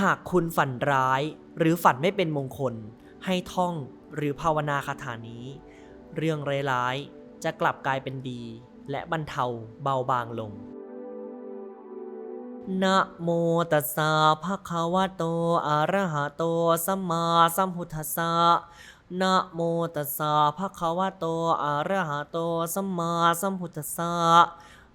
หากคุณฝันร้าย หรือฝันไม่เป็นมงคล ให้ท่องหรือภาวนาคาถานี้ เรื่องร้ายๆจะกลับกลายเป็นดี และบรรเทาเบาบางลงนะโมตัสสะภะคะวะโต อะระหะโต สัมมาสัมพุทธัสสะนะโมตัสสะภะคะวะโต อะระหะโต สัมมาสัมพุทธัสสะ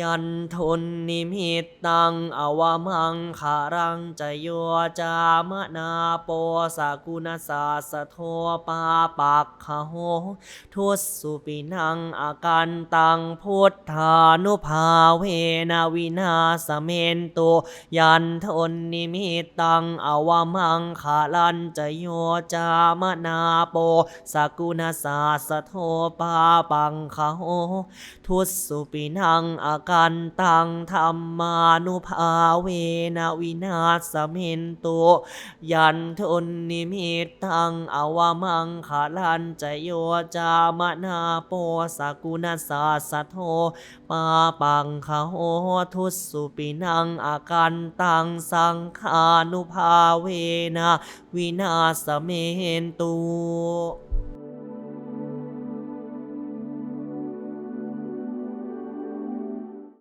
ยันทนนิมิตตังอวมังขารังจโยจามนาโปสกุณสาสะโทปาปักขโห ทุสุปินังอาการตังพุทธานุภาเวนาวินาสเมนโตยันทนนิมิตตังอวมังขาลันจโยจามนาโปสกุณสาสะโทปาปังขโห ทุสสุปินังอาการตังธรรมานุภาเวนะวินาศเมนโตยันทนนิมิตตังอวามังขาลันจโยจามนาโปสกุณสาสะโทปาปังคโหทุสุปินังอาการตังสังขานุภาเวนะวินาศเมนโต